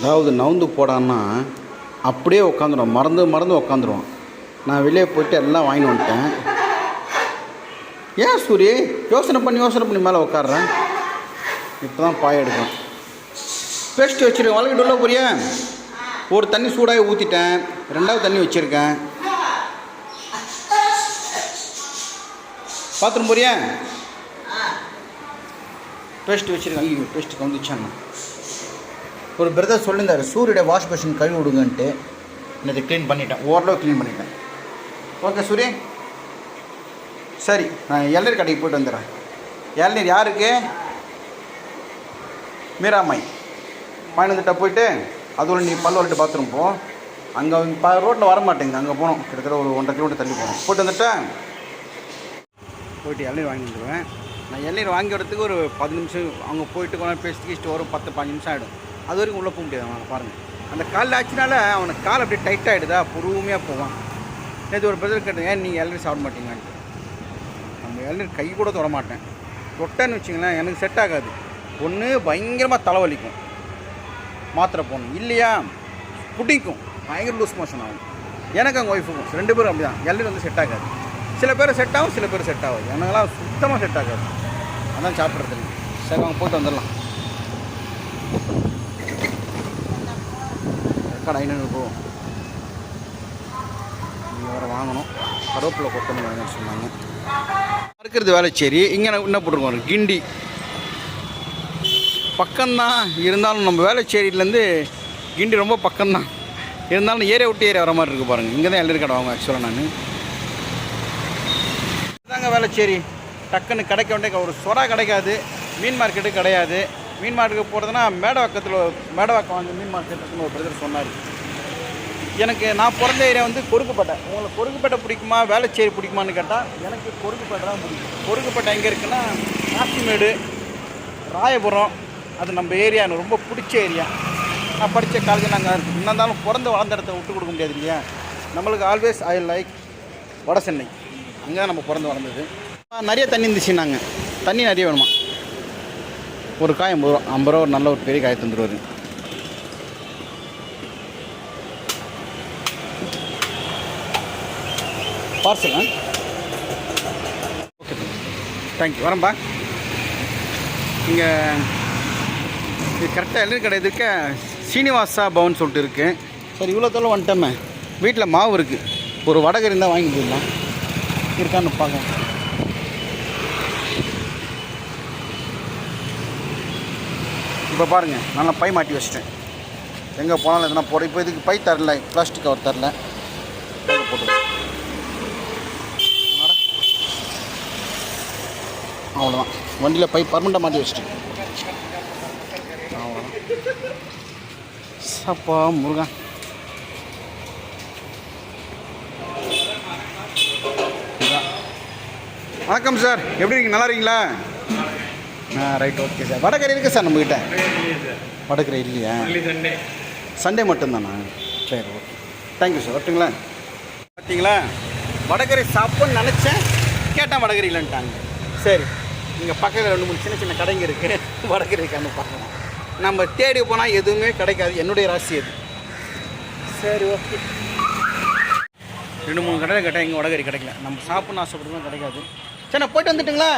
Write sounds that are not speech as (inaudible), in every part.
அதாவது நவுந்து போடான்னா அப்படியே உட்காந்துடும் மறந்து மறந்து உட்காந்துருவான் நான் வெளியே போயிட்டு எல்லாம் வாங்கிட்டு வந்துட்டேன். ஏன் சூரி? யோசனை பண்ணி யோசனை பண்ணி மேலே உட்காடுறேன் இப்போ தான் பாய எடுக்கும். பேஸ்ட் வச்சுருக்கேன் வளர்க்கிட்டு உள்ள போறியா? ஒரு தண்ணி சூடாக ஊற்றிட்டேன் ரெண்டாவது தண்ணி வச்சுருக்கேன். பாத்ரூம் போறியா? பேஸ்ட் வச்சுருக்கேன் ஐயோ பேஸ்ட் கவுந்துச்சாண்ணா ஒரு பிரதர் சொல்லியிருந்தார் சூரியோட வாஷ் மிஷின் கழுவி விடுங்கன்ட்டு. இன்னைக்கு க்ளீன் பண்ணிட்டேன். ஓரளவு க்ளீன் பண்ணிட்டேன். ஓகே சூரிய. சரி நான் இளநீர் கடைக்கு போய்ட்டு வந்துடுறேன். இளநீர் யாருக்கு? மீராமாய் பயணத்திட்ட போயிட்டு அதோட நீ பல்லு வலிட்டு பாத்ரூம் போ. அங்கே ப ரோட்டில் வர மாட்டேங்குது அங்கே போகணும். கிட்டத்தட்ட ஒரு ஒன்றரை கிலோமீட்டர் தள்ளி போகணும். போட்டு வந்துட்டேன். போயிட்டு இளநீர் வாங்கி வந்துடுவேன். நான் இளநீர் வாங்கி வரத்துக்கு ஒரு பத்து நிமிஷம் அவங்க போயிட்டு கொண்டாந்து நேரம் பேசிட்டு வரும் பத்து பாஞ்சு நிமிஷம் ஆகிடும் அது வரைக்கும் உள்ளே போக முடியாது அவனை பாருங்கள் அந்த காலில் ஆச்சுனால அவனுக்கு கால் அப்படியே டைட் ஆகிடுதா பொறுமையாக போவான். நேற்று ஒரு பிரதர் கேட்டேன் ஏன் நீங்கள் இளநீர் சாப்பிட மாட்டீங்கன்ட்டு நம்ம இளநீர் கை கூட தொட மாட்டேன். தொட்டேன்னு வச்சிங்களேன் எனக்கு செட் ஆகாது. ஒன்று பயங்கரமாக தலைவலிக்கும். மாத்திரை போடணும். இல்லையா? பிடிக்கும். பயங்கர லூஸ் மோஷன் ஆகும். எனக்கு அங்கே ஒய்ஃபுக்கும் ரெண்டு பேரும் அப்படி தான் இளநீர் வந்து செட் ஆகாது. சில பேர் செட் ஆகும் சில பேர் செட் ஆகாது. எனக்கெல்லாம் சுத்தமாக செட் ஆகாது. அதான் சாப்பிட்றது சரி அவங்க போட்டு வந்துடலாம். கடை ஐநூறு நீங்கள் வேறு வாங்கணும். கருவேப்பிலை கொத்தமல்லி வாங்கன்னு சொன்னாங்க இருக்கிறது வேலைச்சேரி இங்கே என்ன போட்டிருக்கோம்? கிண்டி. பக்கம்தான். இருந்தாலும் நம்ம வேலைச்சேரியிலேருந்து கிண்டி ரொம்ப பக்கம்தான். இருந்தாலும் ஏரியா விட்டு ஏரியா வர மாதிரி இருக்குது பாருங்கள் இங்கே தான் எல்லோரும் கடை வாங்க ஆக்சுவலாக நான். தாங்க வேலைச்சேரி டக்குன்னு கிடைக்க வேண்டிய ஒரு சொரா கிடைக்காது. மீன் மார்க்கெட்டு கிடையாது. மீன் மார்க்கெட்டுக்கு போகிறதுனா மேடவாக்கத்தில் மேடவாக்கம் வந்து மீன் மார்க்கெட்டுன்னு ஒரு பிரதர் சொன்னார். எனக்கு நான் பிறந்த ஏரியா வந்து கொருக்குப்பேட்டை. உங்களுக்கு கொருக்குப்பேட்டை பிடிக்குமா? வேலைச்சேரி பிடிக்குமான்னு கேட்டால் எனக்கு கொருக்குப்பேட்டை தான் பிடிக்கும். கொருக்குப்பேட்டை எங்கே இருக்குன்னா நாசிமேடு ராயபுரம் அது நம்ம ஏரியா எனக்கு ரொம்ப பிடிச்ச ஏரியா. நான் படித்த காலேஜ் நாங்கள் என்ன இருந்தாலும் பிறந்து வளர்ந்த இடத்த விட்டு கொடுக்க முடியாது இல்லையா? நம்மளுக்கு ஆல்வேஸ் ஐ லைக் வட சென்னை அங்கே தான் நம்ம பிறந்து வளர்ந்தது. நிறைய தண்ணி இருந்துச்சு நாங்கள் தண்ணி நிறைய வேணுமா? ஒரு காய் ஐம்பது ரூபா ஐம்பது ரூபா ஒரு நல்ல ஒரு பெரிய காய் தந்துடுவார் பார்சல் ஓகே தேங்க்யூ வரம்பா இங்கே இது கரெக்டாக எழுதி கடை இருக்க சீனிவாசா பவன் சொல்லிட்டு இருக்குது சரி இவ்வளோ தூரம் வந்துட்டோமே. வீட்டில் மாவு இருக்குது ஒரு வடகரி இருந்தால் வாங்கி போயிடலாம் இருக்கான்னு பார்க்க இப்போ பாருங்கள் நல்லா பை மாட்டி வச்சிட்டேன். எங்கே போனாலும் எதனா போட. இப்போ இதுக்கு பை தரல பிளாஸ்டிக் கவர் தரல. போட்டு அவ்வளோதான் வண்டியில் பை பர்மனெண்ட்டாக மாட்டி வச்சிட்டேன். அவ்வளோதான் சப்பா முருகன் வணக்கம் சார். எப்படி இருக்கீங்க? நல்லா இருக்கீங்களா? ஆ ரைட் ஓகே சார் வடகரை இருக்குது சார் நம்மக்கிட்ட வடகரை இல்லையா? சண்டே. மட்டும்தானா? சரி ஓகே தேங்க்யூ சார் வரட்டுங்களா? பார்த்தீங்களா வடகரை சாப்பிட்ணுன்னு நினச்சேன். கேட்டேன் வடகரை இல்லைன்ட்டாங்க. சரி இங்கே பக்கத்தில் ரெண்டு மூணு சின்ன சின்ன கடைங்க இருக்குது வடகரை கண்ணு பார்க்கலாம். நம்ம தேடி போனால் எதுவுமே கிடைக்காது. என்னுடைய ராசி அது சரி ஓகே ரெண்டு மூணு கடையில் கேட்டால் எங்கள் வடகரி கிடைக்கல. நம்ம சாப்பிட்ணும் ஆசைப்படுறதும் கிடைக்காது. சரி நான் போயிட்டு வந்துட்டுங்களா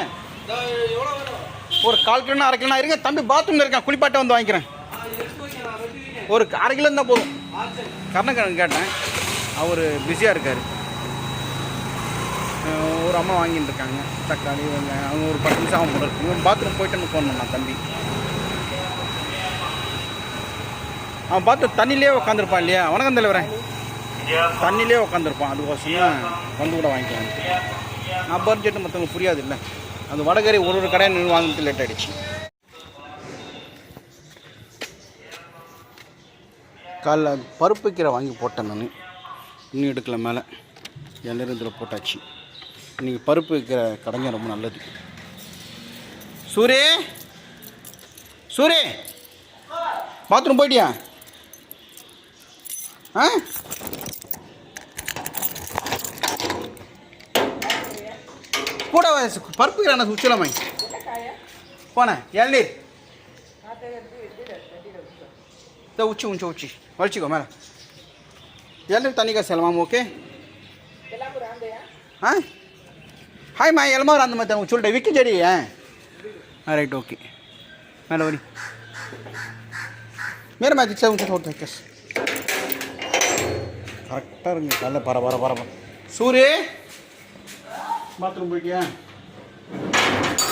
ஒரு கால் கிலோனா அரை கிலோ இருங்க. தம்பி பாத்ரூமில் இருக்கேன். குளிப்பாட்ட வந்து வாங்கிக்கிறேன். ஒரு அரை கிலோ இருந்தால் போதும். கர்ணக்கிழங்கு கேட்டேன். அவர் பிஸியாக இருக்கார். ஒரு அம்மா வாங்கிட்டு இருக்காங்க. தக்காளி வெங்காயம். அவங்க ஒரு பத்து நிமிஷம் ஆகும் போல இருக்கு. இவன் பாத்ரூம் போயிட்டு ஃபோன் பண்ணான் தம்பி. அவன் பாத்ரூம் தண்ணியிலே உட்காந்துருப்பான் இல்லையா? வணக்கம் தலைவரேன் தண்ணியிலே உட்காந்துருப்பான் அதுக்கோசம் வந்து கூட வாங்கிக்கலாம் நான் பட்ஜெட்டு மற்றவங்களுக்கு புரியாது இல்லை அந்த வடகறி ஒரு ஒரு கடையை நின்று வாங்கிட்டு லேட் ஆகிடுச்சு காலைல பருப்பு கீரை வாங்கி போட்டேன் நான். இன்னும் எடுக்கல மேலே. எல்லாரும் இதில் போட்டாச்சு. இன்றைக்கி பருப்பு கீரை கடைங்க ரொம்ப நல்லது. சூரே! சூரே! பாத்ரூம் போயிட்டியா? ஆ? கூட வ- பருப்பு கீரை சுச்சலாமா போனேன் இளநீர் இதோ உச்சி உச்சி உச்சி. வலிச்சிக்கோ மேலே. எல்லாம் தண்ணி காசு எல்லாம் ஓகே ஆ? ஹாய் மா எல்லாம் அந்த மாதிரி உனக்கு சொல்லிட்டேன் விக்கி செடி ஆ ரைட் ஓகே மேலே வரி. மேலே மாதிரி சார் உங்க சொல்லிட்டேன் கேஸ் கரெக்டாக இருங்க நல்ல பர பர பர பர. பாத்ரூம் போயிட்டியா?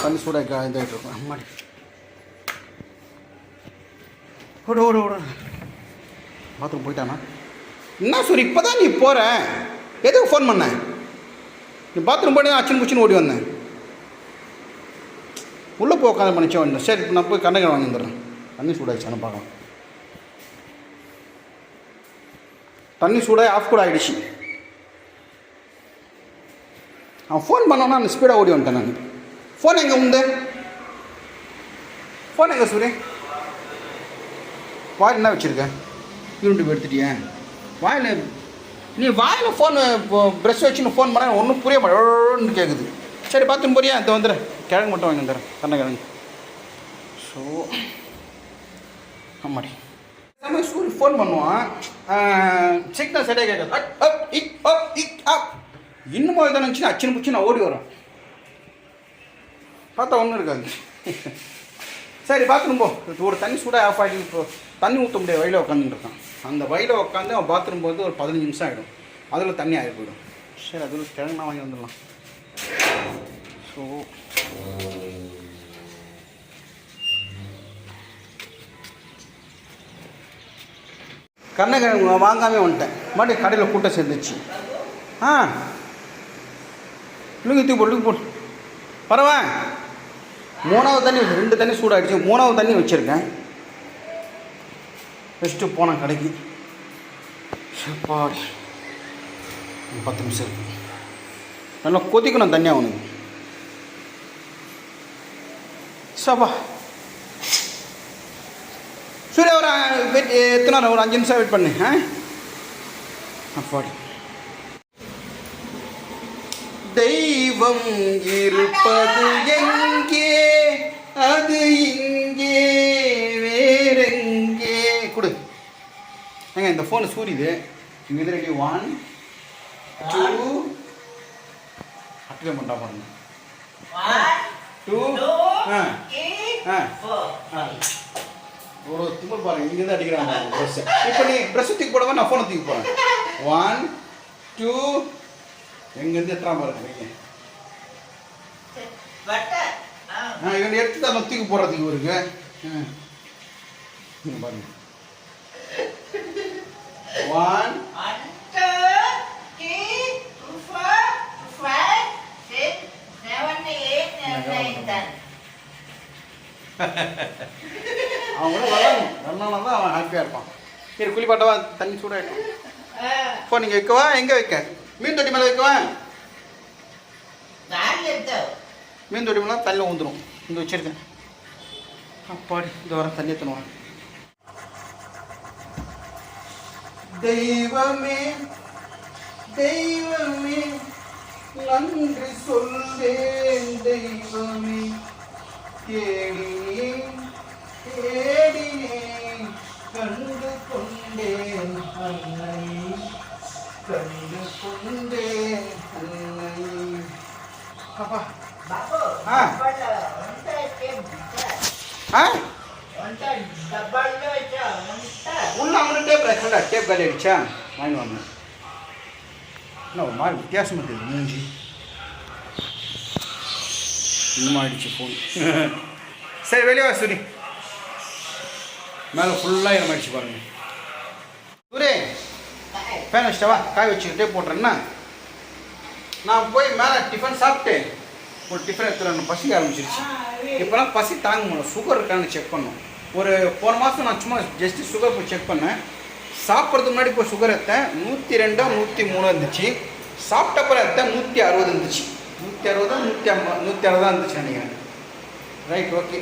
தண்ணி சூடாக இதாகிட்டு இருக்கும். அம்மாடி ஓடு ஓடு ஓடு. பாத்ரூம் போயிட்டானா? என்ன சூரி இப்போ தான் நீ போகிற எதுக்கு ஃபோன் பண்ண? நீ பாத்ரூம் போயிட்டு அச்சன் முச்சின்னு ஓடி வந்தேன் உள்ளே போய் உட்காந்து பண்ணிச்சே வந்தேன் சரி இப்ப நான் போய் கண்ணகர் வாங்கி வந்துடுறேன். தண்ணி சூடாயிடுச்சானு பார்க்கலாம். தண்ணி சூடாக ஆஃப் கூட ஆகிடுச்சு அவன் ஃபோன் பண்ணோன்னா அந்த ஸ்பீடாக ஓடி வந்துட்டேன் நான். ஃபோன் எங்கே உண்டு ஃபோன் எங்கே சூரிய வாயில் என்ன வச்சுருக்கேன் யூனிட் எடுத்துட்டியா. வாயில் நீ வாயில் ஃபோன் இப்போ ப்ரெஷ் வச்சுன்னு ஃபோன் பண்ண ஒன்றும் புரிய மாட்டேன்னு கேட்குது சரி பார்த்து போறியா? இந்த வந்துடுறேன் கிழங்கு மட்டும் வாங்கி வந்துடுறேன் கண்ணக்கிழங்கு ஸோ ஆமாடி நம்ம ஃபோன் பண்ணுவான். சிக்னல் சரியாக கேட்காது. அப், இக், அப், இக், அப். இன்னும் இதை நினச்சி அச்சன் பிடிச்சி நான் ஓடி வரோம் பார்த்தா ஒன்றும் இருக்காது. சரி பாத்ரூம் போ. ஒரு தண்ணி சூடாக ஆஃப் ஆகி இப்போ தண்ணி ஊற்ற முடியாது வயலில் உட்காந்துட்டு இருக்கான். அந்த வயலில் உட்காந்து அவன் பாத்ரூம் போகிறது ஒரு பதினஞ்சு நிமிஷம் ஆகிடும் அதில் தண்ணி ஆகி போயிடும். சரி அதில் கிழங்குனா வாங்கி வந்துடலாம். ஸோ கண்ணகிழங்கு வாங்காமே வந்துட்டேன். மறுபடியும் கடையில் கூட்டம் சேர்ந்துச்சு. ஆ? பிள்ளைங்க தூக்கி போட்டு போட்டு பரவா. மூணாவது தண்ணி ரெண்டு தண்ணி சூடாகிடுச்சு மூணாவது தண்ணி வச்சுருக்கேன். ஃபஸ்ட்டு போனேன் கடைக்கு. சப்பாடி. பத்து நிமிஷம் இருக்கு. நல்லா கொதிக்கணும் தண்ணி அவனுக்கு சபா சூரிய ஒரு வெயிட் எத்தனை ஒரு அஞ்சு நிமிஷம் வெயிட் பண்ணு ஆ அப்பாடி தெய்வம் இருப்பது எங்கே? அது இங்கே வேறெங்கே? கொடு. ஏங்க இந்த ஃபோனு சூரியுது இங்கே இது ரெடி ஒன் டூ அப்ளை பண்ணா பாருங்க டூ ஆ ஆ ஆ. ஒரு திமிர் பாருங்க இங்கேருந்து அடிக்கிறாங்க ப்ரெஸ் இப்போ நீ ப்ரெஸ் தூக்கி போடாம நான் ஃபோனை தூக்கி போகிறேன் ஒன் டூ எங்கேருந்து எத்தனை பாருங்க வைங்க ஆ இவன் எடுத்து தான் தூக்கி போடுறதுக்கு இவருக்கு. பாருங்க. ஒன் (laughs) அவன் கூட வரணும் வரணும்னா தான் அவன் ஹாப்பியாக இருப்பான். சரி குளிப்பாட்டவா தண்ணி சூடாகிடும் ஃபோன் இங்கே வைக்கவா எங்கே வைக்க? மீன் தொட்டி மேலே வைக்கவா மீன் தொட்டிமெல்லாம் தண்ணியில் ஊந்துடும் இங்கே வச்சுருக்கேன். அப்பாடி இந்த வர தண்ணி எத்தணுவான் தெய்வமே தெய்வமே நன்றி சொல்வேன் தெய்வமே. தேடினே தேடினே கண்டு கொண்டேன் அன்னை கண்டு கொண்டேன் அன்னை அப்பா. ஆ. ஆ. உள்ள அவங்க டேப் இருக்கல டேப் காலி வாங்கி வாங்க. என்ன ஒரு வித்தியாசமாக இருக்குது இன்னும் ஃபோன் (laughs) சரி வெளியே வா சூரி மேலே ஃபுல்லாக இடமாயிடுச்சு பாருங்க. சூரி ஃபேன் வச்சிட்டவா காய் வச்சு டேப் போட்டுறேன்னா நான் போய் மேலே டிஃபன் சாப்பிட்டேன் ஒரு டிஃபன் எடுத்துகிட்டு பசி ஆரம்பிச்சிருச்சு. இப்போலாம் பசி தாங்க முடியல. சுகர் இருக்கான்னு செக் பண்ணோம். ஒரு போன மாதம் நான் சும்மா ஜஸ்ட் சுகர் போய் செக் பண்ணேன். சாப்பிட்றதுக்கு முன்னாடி இப்போ சுகர் எடுத்தேன். நூற்றி ரெண்டோ நூற்றி மூணு இருந்துச்சு. சாப்பிட்டப்பறம் எடுத்தேன். நூற்றி அறுபது இருந்துச்சு. நூற்றி அறுபதா நூற்றி ஐம்பது நூற்றி அறுபதா இருந்துச்சு நினைக்கிறேன். ரைட் ஓகே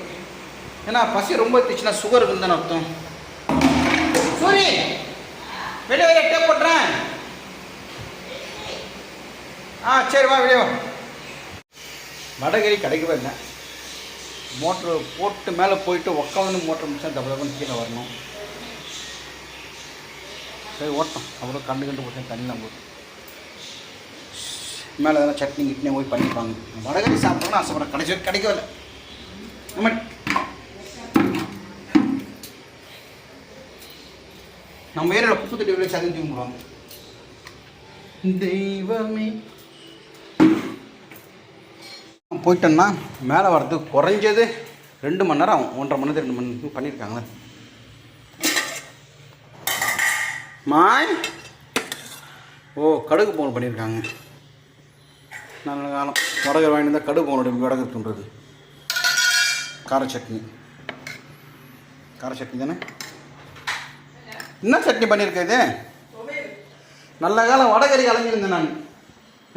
ஏன்னா பசி ரொம்ப இருந்துச்சுன்னா சுகர் இருக்குன்னு அர்த்தம். சூரி வெளியே வெளியே டேப் போட்டுறேன். ஆ சரி வா வெளியே வா. வடகரி கிடைக்கவே இல்லை மோட்ரு போட்டு மேலே போயிட்டு உக்காந்து மோட்டர் முடிச்சா தப்பு தப்புன்னு கீழே வரணும். சரி ஓட்டம் அவ்வளோ கண்டு கண்டு போட்டு தண்ணி நம்ம மேலே எதனா சட்னி கிட்னி போய் பண்ணிப்பாங்க. வடகறி சாப்பிட்டோம்னா ஆசைப்படுறேன் கிடைச்ச கிடைக்கவே இல்லை நம்ம நம்ம ஏரியாவில் குப்பை தொட்டி விளையாச்சு அதையும் தூங்குவாங்க தெய்வமே. போயிட்டோன்னா மேலே வர்றதுக்கு குறைஞ்சது ரெண்டு மணி நேரம் ஆகும். ஒன்றரை மணி நேரம் ரெண்டு மணி நேரம் பண்ணியிருக்காங்களே. மாய்? ஓ கடுகு பொங்கல் பண்ணியிருக்காங்க. நல்ல காலம். வடகர் வாங்கியிருந்தால் இருந்தால் கடுகு பொங்கல் வடகர் தூண்டுறது கார சட்னி. கார சட்னி தானே? என்ன சட்னி பண்ணியிருக்க இது? நல்ல காலம் வடகறி அலைஞ்சிருந்தேன் நான்.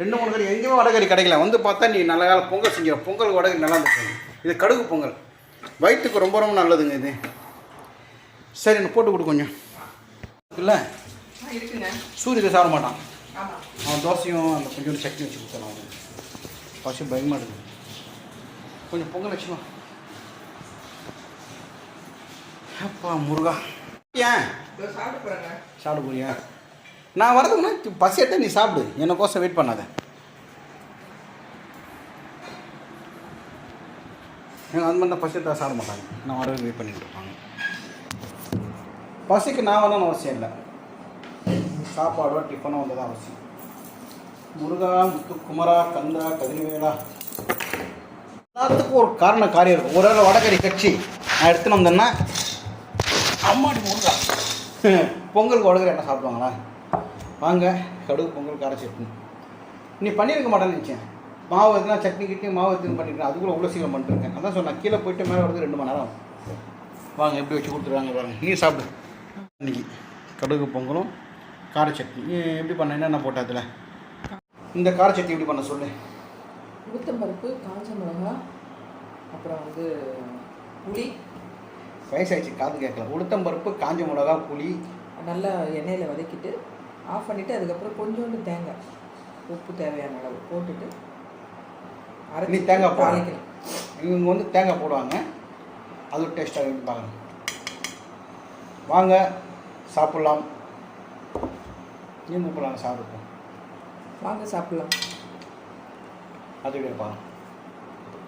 ரெண்டு மூணு கறி எங்கேயுமே வடகறி கிடைக்கல. வந்து பார்த்தா நீ நல்ல காலம் பொங்கல் செஞ்சிட பொங்கல் வடகறி நல்லா இருந்துச்சு. இது கடுகு பொங்கல். வயிற்றுக்கு ரொம்ப ரொம்ப நல்லதுங்க இது. சரி எனக்கு போட்டு கொடு கொஞ்சம். இல்லை? சூரியத்தை சாப்பிட மாட்டான். அவன் தோசையும் அந்த கொஞ்சம் சட்னி வச்சு கொடுத்தான் அவனுக்கு. பசி பயமாக இருக்குது கொஞ்சம் பொங்கல் வச்சுமா அப்பா முருகா. ஏன்? சாப்பிட போறியா? நான் வரதுக்குன்னா பசி எடுத்து நீ சாப்பிடு. எனக்கோசம் வெயிட் பண்ணாத. எங்கள் அந்த மாதிரி தான் பசி எடுத்தா சாப்பிட மாட்டாங்க நான் வரவே வெயிட் பண்ணிட்டு இருப்பாங்க. பசிக்கு நான் வரணும்னு அவசியம் இல்லை. சாப்பாடோ டிஃபனோ வந்ததான் அவசியம். முருகா முத்து குமரா கந்தா கதிர்வேலா. எல்லாத்துக்கும் ஒரு காரண காரியம் இருக்கும். ஒரு வேளை வடகறி கட்சி நான் எடுத்துன்னு வந்தேன்னா அம்மாடி முருகா. பொங்கலுக்கு வடகறி என்ன சாப்பிடுவாங்களா? வாங்க கடுகு பொங்கல் கார சட்னி. நீ பண்ணியிருக்க மாட்டேன்னு நினச்சேன். மாவு எதுனா சட்னி கிட்னி மாவு எதுன்னு பண்ணிருக்கேன். அதுக்குள்ள உள்ள சீக்கிரம் பண்ணிட்டுருக்கேன். அதான் சொன்னேன். கீழே போயிட்டு மேலே வரது ரெண்டு மணி நேரம். வாங்க எப்படி வச்சு கொடுத்துருவாங்க பாருங்க. நீ சாப்பிடு. இன்னைக்கு கடுகு பொங்கலும் கார சட்னி. நீ எப்படி பண்ண என்னென்ன போட்ட அதில்? இந்த கார சட்னி எப்படி பண்ண சொல்லு. உளுத்தம்பருப்பு காஞ்ச மிளகா அப்புறம் வந்து புளி. வயசாயிடுச்சு காது கேட்கல. உளுத்தம்பருப்பு காஞ்ச மிளகா புளி. நல்லா எண்ணெயில் வதக்கிட்டு ஆஃப் பண்ணிவிட்டு அதுக்கப்புறம் கொஞ்சோண்டு தேங்காய். உப்பு தேவையான அளவு போட்டுட்டு நீ தேங்காய் போடு. தாளிக்கணும். இவங்க வந்து தேங்காய் போடுவாங்க. அது டேஸ்ட்டாக இருக்கு பாருங்க. வாங்க சாப்பிட்லாம். நீ கூப்பிடலாம் சாப்பிடுவோம். வாங்க சாப்பிட்லாம். அது பாருங்க